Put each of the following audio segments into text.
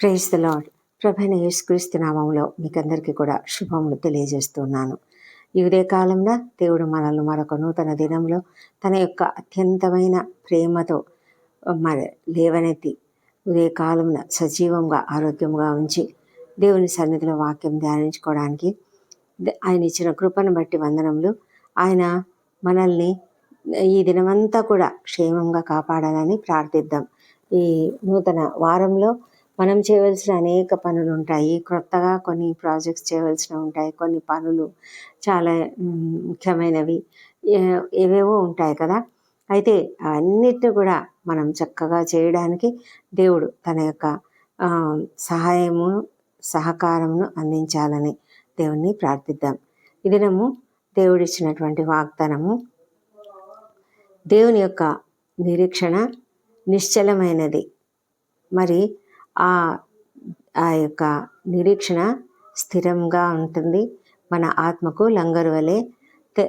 Praise the lord ప్రభైన యేసుక్రీస్తు నామంలో మీకందరికీ కూడా శుభములు తెలియజేస్తున్నాను. ఈ ఉదయ కాలంలో దేవుడు మనల్ని మరొక నూతన దినంలో తన యొక్క అత్యంతమైన ప్రేమతో మరి లేవనెత్తి ఉదయకాలంలో సజీవంగా ఆరోగ్యంగా ఉంచి దేవుని సన్నిధిలో వాక్యం ధ్యానించుకోవడానికి ఆయన ఇచ్చిన కృపను బట్టి వందనములు. ఆయన మనల్ని ఈ దినమంతా కూడా క్షేమంగా కాపాడాలని ప్రార్థిద్దాం. ఈ నూతన వారంలో మనం చేయవలసిన అనేక పనులు ఉంటాయి. క్రొత్తగా కొన్ని ప్రాజెక్ట్స్ చేయవలసినవి ఉంటాయి. కొన్ని పనులు చాలా ముఖ్యమైనవి. ఏ- ఏవేవో ఉంటాయి కదా. అయితే అన్నిటిని కూడా మనం చక్కగా చేయడానికి దేవుడు తన యొక్క సహాయము సహకారమును అందించాలని దేవుణ్ణి ప్రార్థిద్దాం. ఈ దినము దేవుడిచ్చినటువంటి వాగ్దానము దేవుని యొక్క నిరీక్షణ నిశ్చలమైనది. మరి ఆ ఆ యొక్క నిరీక్షణ స్థిరంగా ఉంటుంది. మన ఆత్మకు లంగరు వలె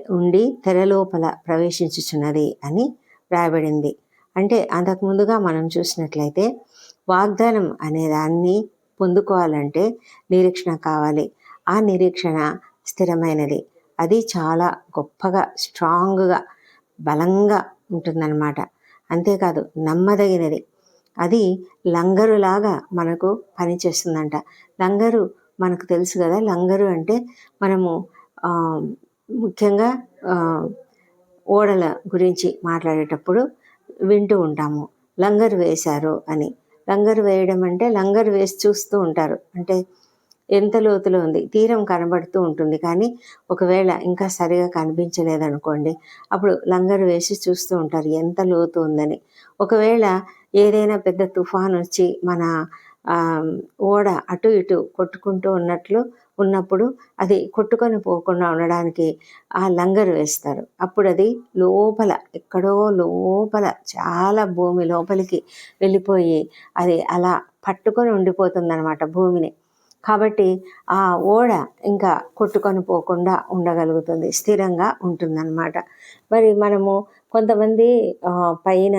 ఉండి తెరలోపల ప్రవేశించుచున్నది అని రాయబడింది. అంటే అంతకుముందుగా మనం చూసినట్లయితే వాగ్దానం అనే దాన్ని పొందుకోవాలంటే నిరీక్షణ కావాలి. ఆ నిరీక్షణ స్థిరమైనది. అది చాలా గొప్పగా స్ట్రాంగ్గా బలంగా ఉంటుందన్నమాట. అంతేకాదు నమ్మదగినది. అది లంగరులాగా మనకు పనిచేస్తుందంట. లంగరు మనకు తెలుసు కదా లంగరు అంటే మనము ముఖ్యంగా ఓడల గురించి మాట్లాడేటప్పుడు వింటూ ఉంటాము. లంగరు వేశారు అని. లంగరు వేయడం అంటే లంగరు వేసి చూస్తూ ఉంటారు. అంటే ఎంత లోతులో ఉంది? తీరం కనబడుతూ ఉంటుంది. కానీ ఒకవేళ ఇంకా సరిగా కనిపించలేదనుకోండి అప్పుడు లంగరు వేసి చూస్తూ ఉంటారు ఎంత లోతు ఉందని. ఒకవేళ ఏదైనా పెద్ద తుఫాన్ వచ్చి మన ఓడ అటు ఇటు కొట్టుకుంటూ ఉన్నట్లు ఉన్నప్పుడు అది కొట్టుకొని పోకుండా ఉండడానికి ఆ లంగరు వేస్తారు. అప్పుడు అది లోపల ఎక్కడో లోపల చాలా భూమి లోపలికి వెళ్ళిపోయి అది అలా పట్టుకొని ఉండిపోతుంది భూమిని. కాబట్టి ఆ ఓడ ఇంకా కొట్టుకొని పోకుండా ఉండగలుగుతుంది స్థిరంగా ఉంటుందన్నమాట. మరి మనము కొంతమంది పైన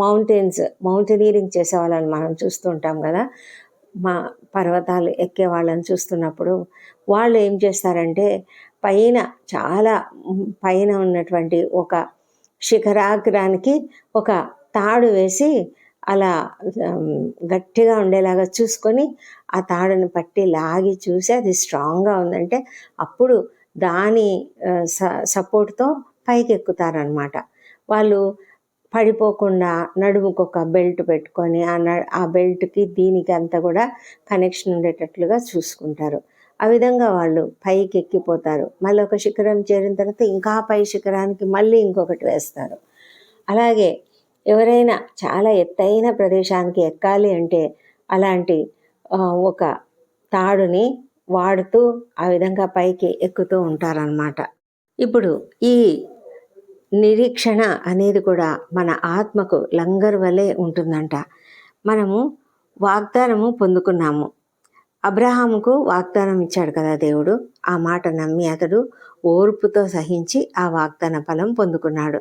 మౌంటైన్స్ మౌంటైనీరింగ్ చేసే వాళ్ళని మనం చూస్తుంటాం కదా. మా పర్వతాలు ఎక్కే వాళ్ళని చూస్తున్నప్పుడు వాళ్ళు ఏం చేస్తారంటే పైన చాలా పైన ఉన్నటువంటి ఒక శిఖరాగ్రానికి ఒక తాడు వేసి అలా గట్టిగా ఉండేలాగా చూసుకొని ఆ తాడుని పట్టి లాగి చూసి అది స్ట్రాంగ్గా ఉందంటే అప్పుడు దాని స సపోర్ట్తో పైకి ఎక్కుతారనమాట వాళ్ళు పడిపోకుండా నడుముకు ఒక బెల్ట్ పెట్టుకొని ఆ న ఆ బెల్ట్కి దీనికి అంతా కూడా కనెక్షన్ ఉండేటట్లుగా చూసుకుంటారు. ఆ విధంగా వాళ్ళు పైకి ఎక్కిపోతారు మళ్ళీ ఒక శిఖరం చేరిన తర్వాత ఇంకా పై శిఖరానికి మళ్ళీ ఇంకొకటి వేస్తారు. అలాగే ఎవరైనా చాలా ఎత్తైన ప్రదేశానికి ఎక్కాలి అంటే అలాంటి ఒక తాడుని వాడుతూ ఆ విధంగా పైకి ఎక్కుతూ ఉంటారనమాట ఇప్పుడు ఈ నిరీక్షణ అనేది కూడా మన ఆత్మకు లంగర్ వలె ఉంటుందంట. మనము వాగ్దానము పొందుకున్నాము. అబ్రహాముకు వాగ్దానం ఇచ్చాడు కదా దేవుడు. ఆ మాట నమ్మి అతడు ఓర్పుతో సహించి ఆ వాగ్దాన ఫలం పొందుకున్నాడు.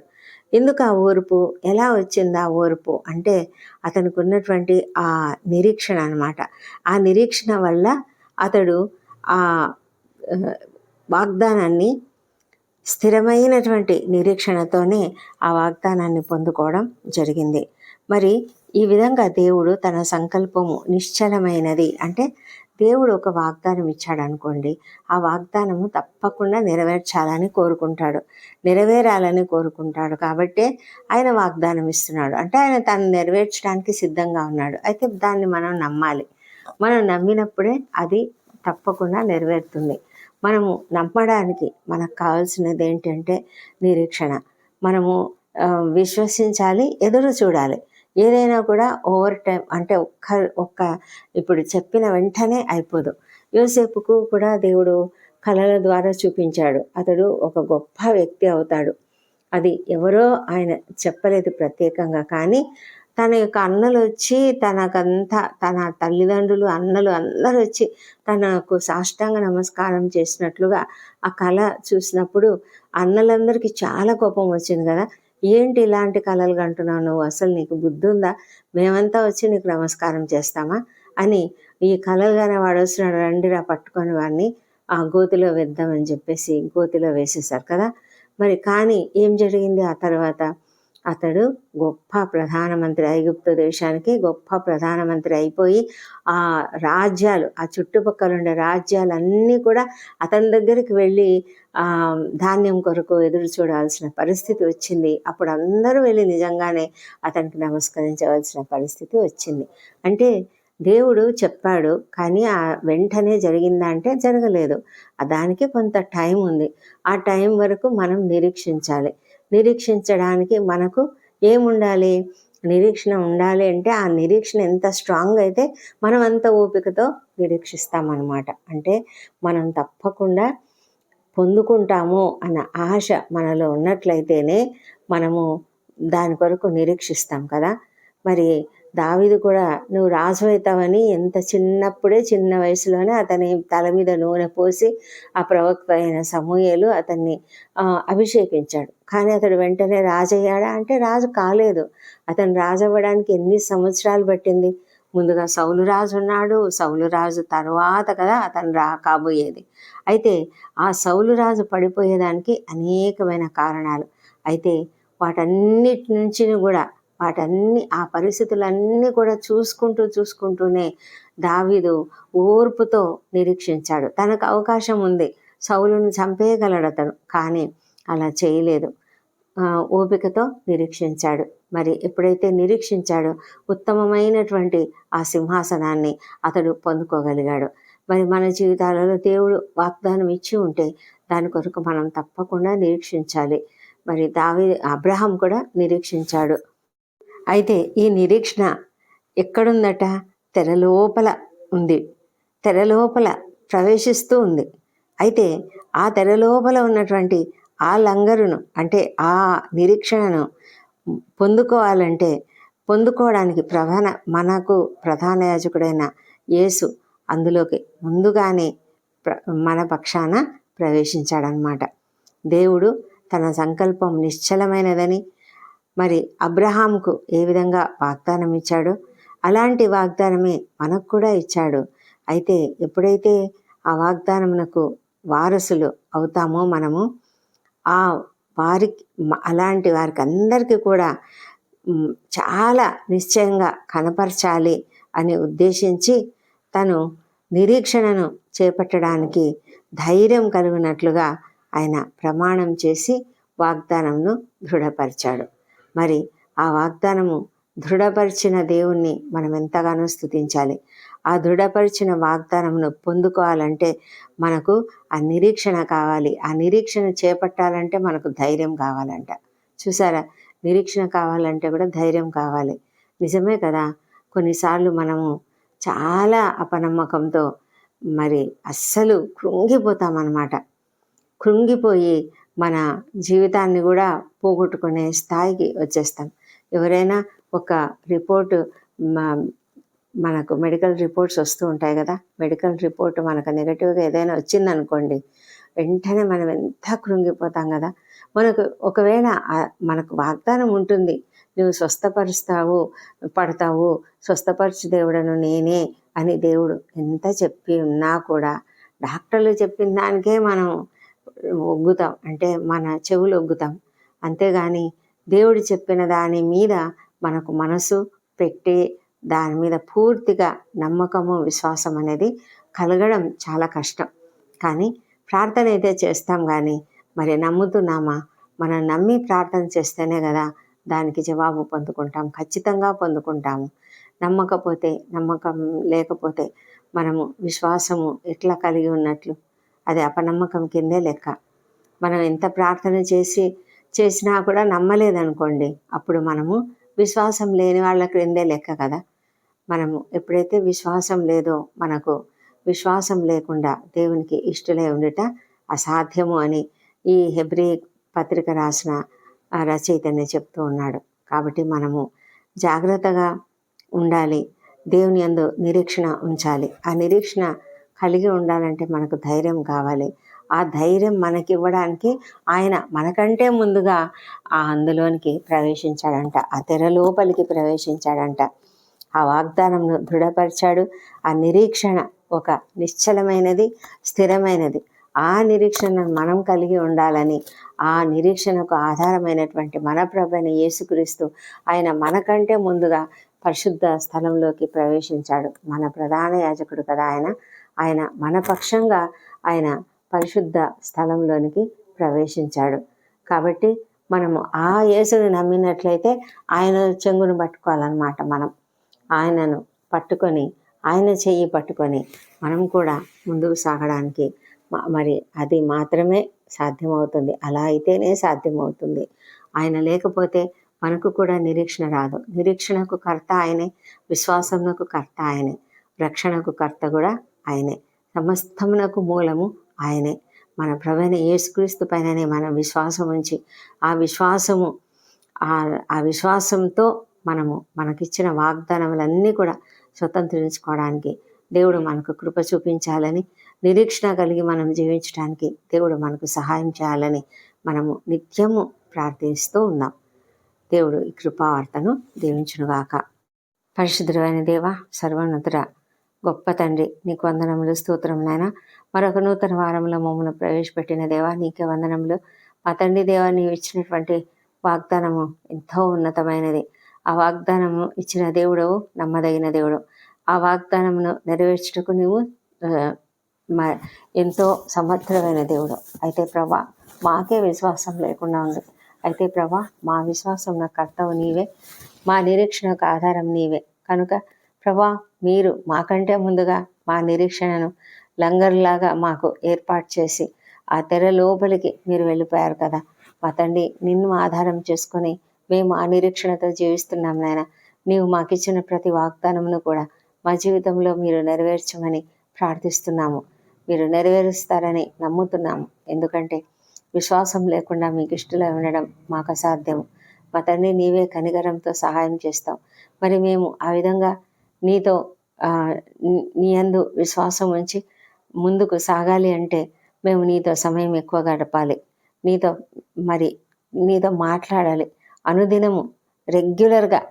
ఎందుకు ఆ ఓర్పు? ఎలా వచ్చింది ఆ ఓర్పు? అంటే అతనికి ఉన్నటువంటి ఆ నిరీక్షణ అనమాట ఆ నిరీక్షణ వల్ల అతడు ఆ, వాగ్దానాన్ని స్థిరమైనటువంటి నిరీక్షణతోనే ఆ వాగ్దానాన్ని పొందుకోవడం జరిగింది. మరి ఈ విధంగా దేవుడు తన సంకల్పము నిశ్చలమైనది అంటే దేవుడు ఒక వాగ్దానం ఇచ్చాడు అనుకోండి ఆ వాగ్దానము తప్పకుండా నెరవేర్చాలని కోరుకుంటాడు. నెరవేరాలని కోరుకుంటాడు. కాబట్టే ఆయన వాగ్దానం ఇస్తున్నాడు. అంటే ఆయన తను నెరవేర్చడానికి సిద్ధంగా ఉన్నాడు. అయితే దాన్ని మనం నమ్మాలి. మనం నమ్మినప్పుడే అది తప్పకుండా నెరవేరుతుంది. మనము నమ్మడానికి మనకు కావాల్సినది ఏంటంటే నిరీక్షణ. మనము విశ్వసించాలి ఎదురు చూడాలి. ఏదైనా కూడా ఓవర్ టైం అంటే ఒక్క ఒక్క ఇప్పుడు చెప్పిన వెంటనే అయిపోదు. యోసేపుకు కూడా దేవుడు కళల ద్వారా చూపించాడు. అతడు ఒక గొప్ప వ్యక్తి అవుతాడు. అది ఎవరో ఆయన చెప్పలేదు ప్రత్యేకంగా. కానీ తన యొక్క అన్నలు వచ్చి తనకంతా తన తల్లిదండ్రులు అన్నలు అందరూ వచ్చి తనకు సాష్టాంగ నమస్కారం చేసినట్లుగా ఆ కళ చూసినప్పుడు అన్నలందరికీ చాలా కోపం వచ్చింది కదా. ఏంటి ఇలాంటి కలలు కంటున్నావు? నువ్వు అసలు నీకు బుద్ధి ఉందా మేమంతా వచ్చి నీకు నమస్కారం చేస్తామా? అని ఈ కలలు కానీ వాడు వస్తున్నాడు రండిరా పట్టుకొని వాడిని. ఆ గోతిలో వేద్దామని చెప్పేసి గోతిలో వేసేసారు కదా? మరి కానీ ఏం జరిగింది ఆ తర్వాత? అతడు గొప్ప ప్రధానమంత్రి ఐగుప్తు దేశానికి గొప్ప ప్రధానమంత్రి అయిపోయి ఆ రాజ్యాలు ఆ చుట్టుపక్కల ఉండే రాజ్యాలన్నీ కూడా అతని దగ్గరికి వెళ్ళి ఆ ధాన్యం కొరకు ఎదురు చూడాల్సిన పరిస్థితి వచ్చింది. అప్పుడు అందరూ వెళ్ళి నిజంగానే అతనికి నమస్కరించవలసిన పరిస్థితి వచ్చింది. అంటే దేవుడు చెప్పాడు కానీ ఆ వెంటనే జరిగిందా అంటే జరగలేదు. దానికి కొంత టైం ఉంది. ఆ టైం వరకు మనం నిరీక్షించాలి. నిరీక్షించడానికి మనకు ఏముండాలి? నిరీక్షణ ఉండాలి అంటే ఆ నిరీక్షణ ఎంత స్ట్రాంగ్ అయితే మనం అంత ఓపికతో నిరీక్షిస్తామన్నమాట. అంటే మనం తప్పకుండా పొందుకుంటాము అన్న ఆశ మనలో ఉన్నట్లయితేనే మనము దాని కొరకు నిరీక్షిస్తాం కదా. మరి దావిదు కూడా నువ్వు రాజు అవుతావని ఎంత చిన్నప్పుడే చిన్న వయసులోనే అతని తల మీద నూనె పోసి ఆ ప్రవక్త అయిన సమూహలు అతన్ని అభిషేకించాడు. కానీ అతడు వెంటనే రాజు అయ్యాడా అంటే రాజు కాలేదు. అతను రాజు అవ్వడానికి ఎన్ని సంవత్సరాలు పట్టింది? ముందుగా సౌలు రాజు ఉన్నాడు సౌలు రాజు తర్వాత కదా అతను రా కాబోయేది. అయితే ఆ సౌలు రాజు పడిపోయేదానికి అనేకమైన కారణాలు. అయితే వాటన్నిటి నుంచి కూడా వాటన్ని ఆ పరిస్థితులన్నీ కూడా చూసుకుంటూ చూసుకుంటూనే దావీదు ఓర్పుతో నిరీక్షించాడు. తనకు అవకాశం ఉంది. సౌలును చంపేయగలడు అతను కానీ అలా చేయలేదు. ఓపికతో నిరీక్షించాడు. మరి ఎప్పుడైతే నిరీక్షించాడో ఉత్తమమైనటువంటి ఆ సింహాసనాన్ని అతడు పొందుకోగలిగాడు. మరి మన జీవితాలలో దేవుడు వాగ్దానం ఇచ్చి ఉంటే దాని కొరకు మనం తప్పకుండా నిరీక్షించాలి. మరి దావి అబ్రహం కూడా నిరీక్షించాడు. అయితే ఈ నిరీక్షణ ఎక్కడుందట? తెరలోపల ఉంది. తెరలోపల ప్రవేశిస్తూ ఉంది. అయితే ఆ తెరలోపల ఉన్నటువంటి ఆ లంగరును అంటే ఆ నిరీక్షణను పొందుకోవాలంటే పొందుకోవడానికి ప్రధాన మనకు ప్రధాన యాజకుడైన యేసు అందులోకి ముందుగానే మన పక్షాన ప్రవేశించాడనమాట దేవుడు తన సంకల్పం నిశ్చలమైనదని మరి అబ్రహాంకు ఏ విధంగా వాగ్దానం ఇచ్చాడో? అలాంటి వాగ్దానమే మనకు కూడా ఇచ్చాడు. అయితే ఎప్పుడైతే ఆ వాగ్దానమునకు వారసులు అవుతామో మనము ఆ వారికి అలాంటి వారికి అందరికీ కూడా చాలా నిశ్చయంగా కనపరచాలి అని ఉద్దేశించి తను నిరీక్షణను చేపట్టడానికి ధైర్యం కలిగినట్లుగా ఆయన ప్రమాణం చేసి వాగ్దానంను దృఢపరిచాడు. మరి ఆ వాగ్దానము దృఢపరిచిన దేవుణ్ణి మనం ఎంతగానో స్థుతించాలి ఆ దృఢపరిచిన వాగ్దానమును పొందుకోవాలంటే మనకు ఆ నిరీక్షణ కావాలి. ఆ నిరీక్షణ చేపట్టాలంటే మనకు ధైర్యం కావాలంట. చూసారా? నిరీక్షణ కావాలంటే కూడా ధైర్యం కావాలి. నిజమే కదా? కొన్నిసార్లు మనము చాలా అపనమ్మకంతో మరి అస్సలు కృంగిపోతామన్నమాట. కృంగిపోయి మన జీవితాన్ని కూడా పోగొట్టుకునే స్థాయికి వచ్చేస్తాం. ఎవరైనా ఒక రిపోర్టు మనకు మెడికల్ రిపోర్ట్స్ వస్తూ ఉంటాయి కదా మెడికల్ రిపోర్ట్ మనకు నెగటివ్గా ఏదైనా వచ్చిందనుకోండి వెంటనే మనం ఎంత కృంగిపోతాం కదా. మనకు ఒకవేళ మనకు వాగ్దానం ఉంటుంది నువ్వు స్వస్థపరుస్తావు పడతావు స్వస్థపరచు దేవుడను నేనే అని దేవుడు ఎంత చెప్పి ఉన్నా కూడా డాక్టర్లు చెప్పిన దానికే మనం ఒగ్గుతాం. అంటే మన చెవులు ఒగ్గుతాం. అంతేగాని దేవుడు చెప్పిన దాని మీద మనకు మనసు పెట్టి దాని మీద పూర్తిగా నమ్మకము విశ్వాసం అనేది కలగడం చాలా కష్టం. కానీ ప్రార్థన అయితే చేస్తాం కానీ మరి నమ్ముతున్నామా? మనం నమ్మి ప్రార్థన చేస్తేనే కదా దానికి జవాబు పొందుకుంటాం. ఖచ్చితంగా పొందుకుంటాము. నమ్మకపోతే నమ్మకం లేకపోతే మనము విశ్వాసము ఎట్లా కలిగి ఉన్నట్లు? అది అపనమ్మకం కిందే లెక్క. మనం ఎంత ప్రార్థన చేసి చేసినా కూడా నమ్మలేదనుకోండి అప్పుడు మనము విశ్వాసం లేని వాళ్ళ క్రిందే లెక్క కదా. మనము ఎప్పుడైతే విశ్వాసం లేదో మనకు విశ్వాసం లేకుండా దేవునికి ఇష్టలే ఉండుట అసాధ్యము అని ఈ హెబ్రి పత్రిక రాసిన రచయితనే చెప్తూ ఉన్నాడు. కాబట్టి మనము జాగ్రత్తగా ఉండాలి దేవుని అందు నిరీక్షణ ఉంచాలి. ఆ నిరీక్షణ కలిగి ఉండాలంటే మనకు ధైర్యం కావాలి. ఆ ధైర్యం మనకివ్వడానికి ఆయన మనకంటే ముందుగా ఆ అందులోనికి ప్రవేశించాడంట. ఆ తెర లోపలికి ప్రవేశించాడంట. ఆ వాగ్దానంను దృఢపరిచాడు. ఆ నిరీక్షణ ఒక నిశ్చలమైనది స్థిరమైనది. ఆ నిరీక్షణను మనం కలిగి ఉండాలని ఆ నిరీక్షణకు ఆధారమైనటువంటి మన ప్రభైన యేసుక్రీస్తు ఆయన మనకంటే ముందుగా పరిశుద్ధ స్థలంలోకి ప్రవేశించాడు. మన ప్రధాన యాజకుడు కదా ఆయన. ఆయన మనపక్షంగా ఆయన పరిశుద్ధ స్థలంలోనికి ప్రవేశించాడు. కాబట్టి మనము ఆ యేసుని నమ్మినట్లయితే ఆయన చెంగును పట్టుకోవాలన్నమాట మనం. ఆయనను పట్టుకొని ఆయన చెయ్యి పట్టుకొని మనం కూడా ముందుకు సాగడానికి మరి అది మాత్రమే సాధ్యమవుతుంది. అలా అయితేనే సాధ్యమవుతుంది. ఆయన లేకపోతే మనకు కూడా నిరీక్షణ రాదు. నిరీక్షణకు కర్త ఆయనే విశ్వాసంకు కర్త ఆయనే రక్షణకు కర్త కూడా ఆయనే. సమస్తమునకు మూలము ఆయనే. మన ప్రవీణ యేసుక్రీస్తు పైననే మన విశ్వాసం ఉంచి ఆ విశ్వాసము ఆ విశ్వాసంతో మనము మనకిచ్చిన వాగ్దానములన్నీ కూడా స్వతంత్రించుకోవడానికి దేవుడు మనకు కృప చూపించాలని నిరీక్షణ కలిగి మనం జీవించడానికి దేవుడు మనకు సహాయం చేయాలని మనము నిత్యము ప్రార్థిస్తూ ఉన్నాం. దేవుడు ఈ కృపావార్తను దీవించునుగాక. పరిశుద్ధమైన దేవ సర్వోన్నతుడ గొప్ప తండ్రి. నీకు వందనములు స్తోత్రములైనా మరొక నూతన వారంలో మమ్మల్ని ప్రవేశపెట్టిన దేవా నీకే వందనములు. మా తండ్రి దేవా నీవు ఇచ్చినటువంటి వాగ్దానము ఎంతో ఉన్నతమైనది. ఆ వాగ్దానము ఇచ్చిన దేవుడు నమ్మదగిన దేవుడు. ఆ వాగ్దానమును నెరవేర్చుటకు నీవు ఎంతో సమర్థమైన దేవుడు. అయితే ప్రభా మాకే విశ్వాసం లేకుండా ఉంది. అయితే ప్రభా మా విశ్వాసం నా కర్తవు నీవే. మా నిరీక్షణకు ఆధారం నీవే. కనుక ప్రభా మీరు మాకంటే ముందుగా మా నిరీక్షణను లంగర్లాగా మాకు ఏర్పాటు చేసి ఆ తెర లోపలికి మీరు వెళ్ళిపోయారు కదా. మా తండ్రి నిన్ను ఆధారం చేసుకొని మేము ఆ నిరీక్షణతో జీవిస్తున్నాం నాయన. నీవు మాకిచ్చిన ప్రతి వాగ్దానమును కూడా మా జీవితంలో మీరు నెరవేర్చమని ప్రార్థిస్తున్నాము. మీరు నెరవేరుస్తారని నమ్ముతున్నాము. ఎందుకంటే విశ్వాసం లేకుండా మీకు ఇష్టలో ఉండడం మాకు అసాధ్యము. మా తండ్రి నీవే కనిగరంతో సహాయం చేస్తాం మరి మేము ఆ విధంగా నీతో నీ అందు విశ్వాసం ఉంచి ముందుకు సాగాలి అంటే మేము నీతో సమయం ఎక్కువ గడపాలి. నీతో మరి నీతో మాట్లాడాలి. అనుదినము రెగ్యులర్గా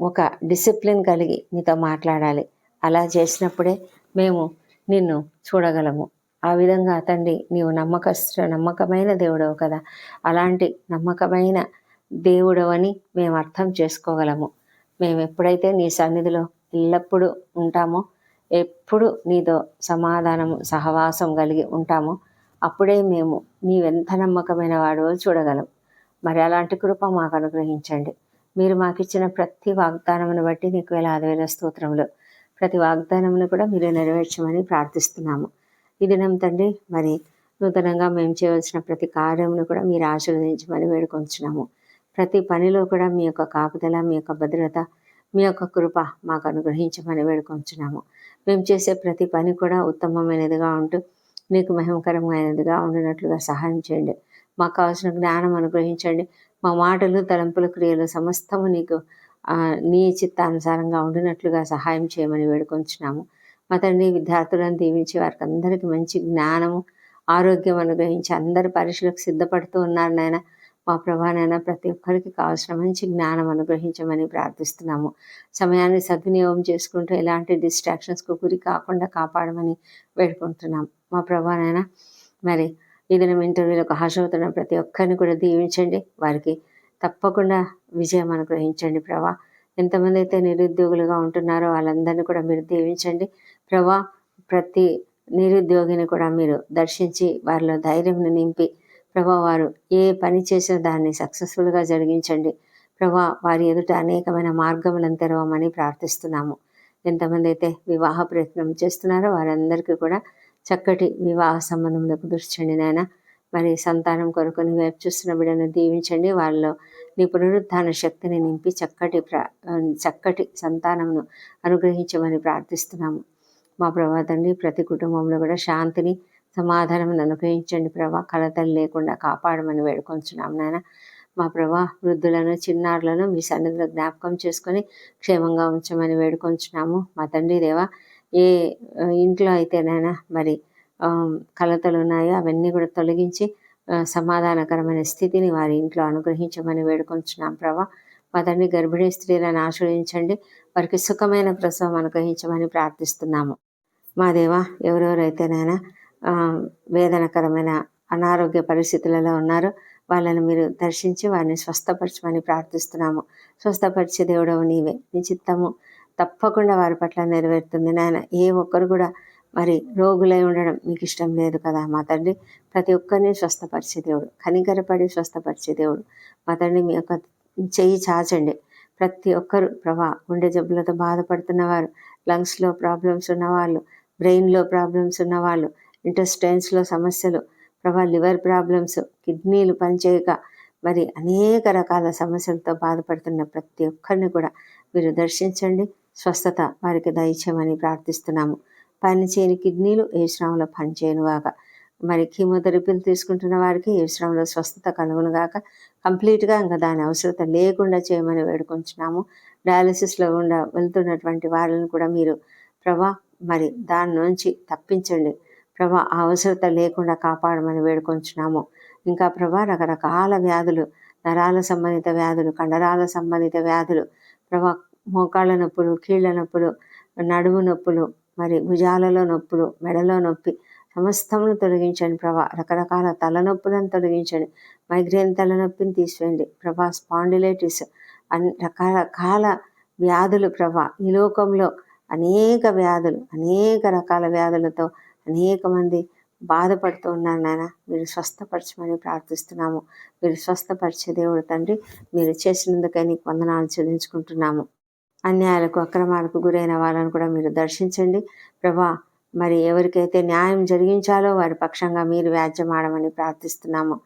ఒక డిసిప్లిన్ కలిగి నీతో మాట్లాడాలి. అలా చేసినప్పుడే మేము నిన్ను చూడగలము. ఆ విధంగా తండ్రి నీవు నమ్మకస్త నమ్మకమైన దేవుడవు కదా. అలాంటి నమ్మకమైన దేవుడవని మేము అర్థం చేసుకోగలము. మేము ఎప్పుడైతే నీ సన్నిధిలో ఎల్లప్పుడూ ఉంటామో ఎప్పుడు నీతో సమాధానము సహవాసం కలిగి ఉంటామో అప్పుడే మేము నీవెంత నమ్మకమైన వాడో చూడగలం. మరి అలాంటి కృప మాకు అనుగ్రహించండి. మీరు మాకు ఇచ్చిన ప్రతి వాగ్దానమును బట్టి నీకు వేలాది వేల స్తోత్రములు. ప్రతి వాగ్దానమును కూడా మీరు నెరవేర్చమని ప్రార్థిస్తున్నాము. ఈ దినం తండ్రి మరి నూతనంగా మేము చేయవలసిన ప్రతి కార్యమును కూడా మీరు ఆశీర్వదించమని వేడుకొంచున్నాము. ప్రతి పనిలో కూడా మీ యొక్క కాపుదల మీ యొక్క భద్రత మీ యొక్క కృప మాకు అనుగ్రహించమని వేడుకొంచున్నాము. మేము చేసే ప్రతి పని కూడా ఉత్తమమైనదిగా ఉంటూ మీకు మహిమకరమైనదిగా ఉండినట్లుగా సహాయం చేయండి. మాకు కావాల్సిన జ్ఞానం అనుగ్రహించండి. మా మాటలు తలంపుల క్రియలు సమస్తము నీకు నీ చిత్తానుసారంగా ఉండినట్లుగా సహాయం చేయమని వేడుకొంచున్నాము. మా తండ్రి విద్యార్థులను దీవించి వారికి అందరికీ మంచి జ్ఞానము ఆరోగ్యం అనుగ్రహించి అందరి పరీక్షలకు సిద్ధపడుతూ ఉన్నారు నాయన. మా ప్రభానైనా ప్రతి ఒక్కరికి కావాల్సిన మంచి జ్ఞానం అనుగ్రహించమని ప్రార్థిస్తున్నాము. సమయాన్ని సద్వినియోగం చేసుకుంటూ ఎలాంటి డిస్ట్రాక్షన్స్కు గురి కాకుండా కాపాడమని వేడుకుంటున్నాం. మా ప్రభానైనా మరి ఈ దినం ఇంటర్వ్యూలకు హాజరవుతున్న ప్రతి ఒక్కరిని కూడా దీవించండి. వారికి తప్పకుండా విజయం అనుగ్రహించండి ప్రభా. ఎంతమంది అయితే నిరుద్యోగులుగా ఉంటున్నారో వాళ్ళందరినీ కూడా మీరు దీవించండి. ప్రభా ప్రతి నిరుద్యోగిని కూడా మీరు దర్శించి వారిలో ధైర్యం నింపి ప్రభా వారు ఏ పని చేసిన దాన్ని సక్సెస్ఫుల్గా జరిగించండి. ప్రభా వారి ఎదుట అనేకమైన మార్గములను తెరవమని ప్రార్థిస్తున్నాము. ఎంతమంది అయితే వివాహ ప్రయత్నం చేస్తున్నారో వారందరికీ కూడా చక్కటి వివాహ సంబంధములకు కుదుర్చండి నాయన. మరి సంతానం కొరకు నీ వైపు చూస్తున్న బిడ్డను దీవించండి. వాళ్ళలో నీ పునరుద్ధాన శక్తిని నింపి చక్కటి ప్రా చక్కటి సంతానమును అనుగ్రహించమని ప్రార్థిస్తున్నాము. మా ప్రభా తండ్రి ప్రతి కుటుంబంలో కూడా శాంతిని సమాధానం అనుగ్రహించండి ప్రభా. కలతలు లేకుండా కాపాడమని వేడుకొంచున్నాం నాయన. మా ప్రభా వృద్ధులను చిన్నారులను మీ సన్నిధిలో జ్ఞాపకం చేసుకొని క్షేమంగా ఉంచమని వేడుకొంచున్నాము. మా తండ్రి దేవా ఏ ఇంట్లో అయితేనైనా మరి కలతలు ఉన్నాయో అవన్నీ కూడా తొలగించి సమాధానకరమైన స్థితిని వారి ఇంట్లో అనుగ్రహించమని వేడుకొంచున్నాం ప్రభా. మా తండ్రి గర్భిణీ స్త్రీలను ఆశ్రయించండి. వారికి సుఖమైన ప్రసవం అనుగ్రహించమని ప్రార్థిస్తున్నాము. మా దేవ ఎవరెవరైతేనైనా వేదనకరమైన అనారోగ్య పరిస్థితులలో ఉన్నారు. వాళ్ళని మీరు దర్శించి వారిని స్వస్థపరచమని ప్రార్థిస్తున్నాము. స్వస్థపరిచే దేవుడవు నీవే. నీ చిత్తము తప్పకుండా వారి పట్ల నెరవేరుతుంది నాయన. ఏ ఒక్కరు కూడా మరి రోగులై ఉండడం మీకు ఇష్టం లేదు కదా మా తండ్రి. ప్రతి ఒక్కరిని స్వస్థపరిచే దేవుడు. కనికరపడి స్వస్థపరిచే దేవుడు. మా తండ్రి మీ యొక్క చెయ్యి చాచండి. ప్రతి ఒక్కరు ప్రభా గుండె జబ్బులతో బాధపడుతున్నవారు లంగ్స్లో ప్రాబ్లమ్స్ ఉన్నవాళ్ళు బ్రెయిన్లో ప్రాబ్లమ్స్ ఉన్నవాళ్ళు ఇంటెస్టైన్స్లో సమస్యలు ప్రభా లివర్ ప్రాబ్లమ్స్ కిడ్నీలు పనిచేయక మరి అనేక రకాల సమస్యలతో బాధపడుతున్న ప్రతి ఒక్కరిని కూడా మీరు దర్శించండి. స్వస్థత వారికి దయచేయమని ప్రార్థిస్తున్నాము. పనిచేయని కిడ్నీలు ఏ శ్రమంలో పనిచేయనుగాక మరి కీమోథెరపీలు తీసుకుంటున్న వారికి ఏ శ్రమంలో స్వస్థత కలుగునుగాక కంప్లీట్గా ఇంకా దాని అవసరత లేకుండా చేయమని వేడుకుంటున్నాము డయాలసిస్లో ఉండ వెళ్తున్నటువంటి వాళ్ళని కూడా మీరు ప్రభా మరి దాని నుంచి తప్పించండి. ప్రభా ఆ అవసరత లేకుండా కాపాడమని వేడుకొంచున్నాము. ఇంకా ప్రభా రకరకాల వ్యాధులు నరాల సంబంధిత వ్యాధులు కండరాల సంబంధిత వ్యాధులు ప్రభా మోకాళ్ళ నొప్పులు కీళ్ళ నొప్పులు నడుము నొప్పులు మరి భుజాలలో నొప్పులు మెడలో నొప్పి సమస్తమును తొలగించండి ప్రభా. రకరకాల తలనొప్పులను తొలగించండి. మైగ్రేన్ తలనొప్పిని తీసివేయండి ప్రభా స్పాండిలైటిస్ అన్ని రకరకాల వ్యాధులు ప్రభా ఈ లోకంలో అనేక వ్యాధులు అనేక రకాల వ్యాధులతో అనేక మంది బాధపడుతూ ఉన్నారు నాయన మీరు స్వస్థపరచమని ప్రార్థిస్తున్నాము. మీరు స్వస్థపరిచే దేవుడు తండ్రి మీరు చేసినందుకై నీకు వందనాలు చెల్లించుకుంటున్నాము. అన్యాయాలకు అక్రమాలకు గురైన వాళ్ళను కూడా మీరు దర్శించండి. ప్రభా మరి ఎవరికైతే న్యాయం జరిగించాలో వారి పక్షంగా మీరు వ్యాజ్యమాడమని ప్రార్థిస్తున్నాము.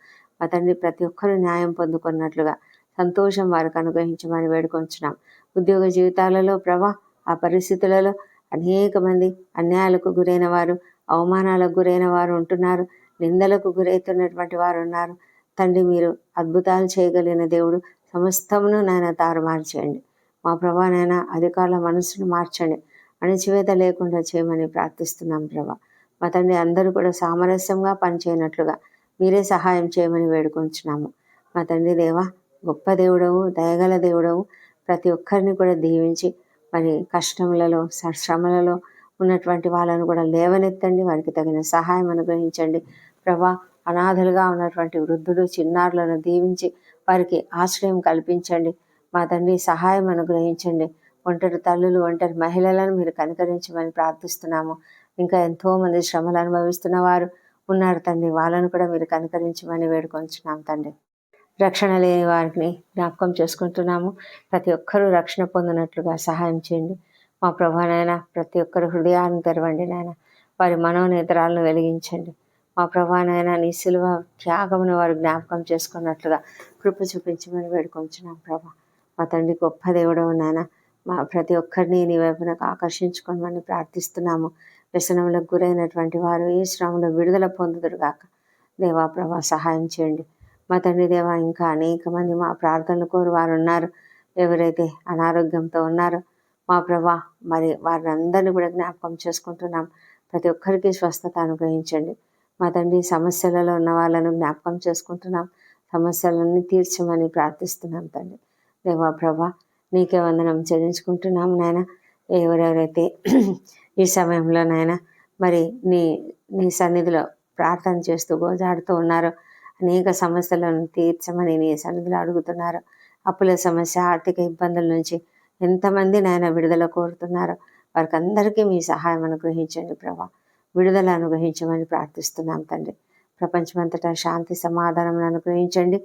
మా తండ్రి ప్రతి ఒక్కరూ న్యాయం పొందుకున్నట్లుగా సంతోషం వారికి అనుగ్రహించమని వేడుకొంచున్నాం. ఉద్యోగ జీవితాలలో ప్రభా ఆ పరిస్థితులలో అనేక మంది అన్యాయాలకు గురైన వారు అవమానాలకు గురైన వారు ఉంటున్నారు నిందలకు గురవుతున్నటువంటి వారు ఉన్నారు. తండ్రి మీరు అద్భుతాలు చేయగలిగిన దేవుడు. సమస్తమును నాయన తారుమారు చేయండి మా ప్రభానైనా అధికారుల మనసును మార్చండి. అణచివేత లేకుండా చేయమని ప్రార్థిస్తున్నాం ప్రభా. మా తండ్రి అందరూ కూడా సామరస్యంగా పనిచేయనట్లుగా మీరే సహాయం చేయమని వేడుకొంచున్నాము. మా తండ్రి దేవ గొప్ప దేవుడవు దయగల దేవుడవు. ప్రతి ఒక్కరిని కూడా దీవించి మరి కష్టములలో శ్రమలలో ఉన్నటువంటి వాళ్ళను కూడా లేవనెత్తండి. వారికి తగిన సహాయం అనుగ్రహించండి. ప్రభా అనాథలుగా ఉన్నటువంటి వృద్ధులు చిన్నారులను దీవించి వారికి ఆశ్రయం కల్పించండి. మా తండ్రి సహాయం అనుగ్రహించండి. ఒంటరి తల్లులు ఒంటరి మహిళలను మీరు కనికరించమని ప్రార్థిస్తున్నాము. ఇంకా ఎంతోమంది శ్రమలు అనుభవిస్తున్న వారు ఉన్నారు తండ్రి. వాళ్ళను కూడా మీరు కనికరించమని వేడుకొంచున్నాం తండ్రి. రక్షణ లేని వారిని జ్ఞాపకం చేసుకుంటున్నాము. ప్రతి ఒక్కరూ రక్షణ పొందినట్లుగా సహాయం చేయండి. మా ప్రభానైనా ప్రతి ఒక్కరి హృదయాలను తెరవండి నాయన. వారి మనోనేతరాలను వెలిగించండి. మా ప్రభానైనా నీ సిలువ త్యాగమును వారు జ్ఞాపకం చేసుకున్నట్లుగా కృప చూపించమని వేడుకొంచున్నాం ప్రభా. మా తండ్రి గొప్ప దేవుడు నాయన. మా ప్రతి ఒక్కరిని నీ వైపునకు ఆకర్షించుకోమని ప్రార్థిస్తున్నాము. వ్యసనములకు గురైనటువంటి వారు ఈ శ్రమంలో విడుదల పొందుదురుగాక దేవా ప్రభా సహాయం చేయండి. మా తండ్రి దేవా ఇంకా అనేక మంది మా ప్రార్థనలు కోరు వారు ఉన్నారు. ఎవరైతే అనారోగ్యంతో ఉన్నారో మా ప్రభా మరి వారిని అందరినీ కూడా జ్ఞాపకం చేసుకుంటున్నాం. ప్రతి ఒక్కరికి స్వస్థత అనుగ్రహించండి. మా తండ్రి సమస్యలలో ఉన్న వాళ్ళను జ్ఞాపకం చేసుకుంటున్నాం. సమస్యలన్నీ తీర్చమని ప్రార్థిస్తున్నాం తండ్రి. దేవా ప్రభా నీకే వందనం చెల్లించుకుంటున్నాం నాయన. ఎవరెవరైతే ఈ సమయంలో నాయన మరి నీ నీ సన్నిధిలో ప్రార్థన చేస్తూ గోజాడుతూ ఉన్నారో అనేక సమస్యలను తీర్చమని నీ సన్నిధిలో అడుగుతున్నారు. అప్పుల సమస్య ఆర్థిక ఇబ్బందుల నుంచి ఎంతమంది నాయన విడుదల కోరుతున్నారో వారికి అందరికీ మీ సహాయం అనుగ్రహించండి ప్రభా. విడుదల అనుగ్రహించమని ప్రార్థిస్తున్నాం తండ్రి. ప్రపంచమంతటా శాంతి సమాధానం అనుగ్రహించండి.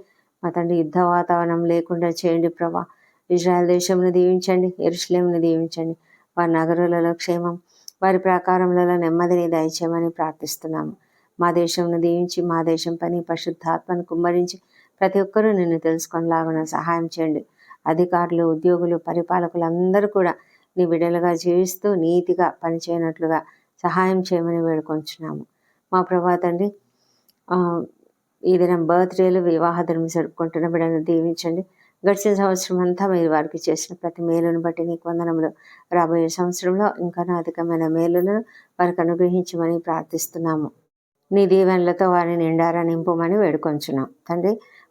మా తండ్రి యుద్ధ వాతావరణం లేకుండా చేయండి ప్రభా. ఇజ్రాయల్ దేశంను దీవించండి ఎరుషులేంను దీవించండి. వారి నగరులలో క్షేమం వారి ప్రాకారములలో నెమ్మదిని దయచేయమని ప్రార్థిస్తున్నాము. మా దేశంను దీవించి మా దేశం పని పరిశుద్ధాత్మను కుమ్మరించి ప్రతి ఒక్కరూ నిన్ను తెలుసుకొనిలాగున సహాయం చేయండి. అధికారులు ఉద్యోగులు పరిపాలకులు అందరూ కూడా నీ బిడ్డలుగా జీవిస్తూ నీతిగా పనిచేయనట్లుగా సహాయం చేయమని వేడుకొంచున్నాము. మా ప్రభా తండ్రి ఈ దినం బర్త్డేలు వివాహ ధర్మం జరుపుకుంటున్న బిడ్డను దీవించండి. గడిచిన సంవత్సరం అంతా మీరు వారికి చేసిన ప్రతి మేలును బట్టి నీకు వందనములు. రాబోయే సంవత్సరంలో ఇంకా అధికమైన మేలులను వారికి అనుగ్రహించమని ప్రార్థిస్తున్నాము. నీ దీవెనలతో వారిని నిండారా నింపమని వేడుకొంచున్నాం. తండ్రి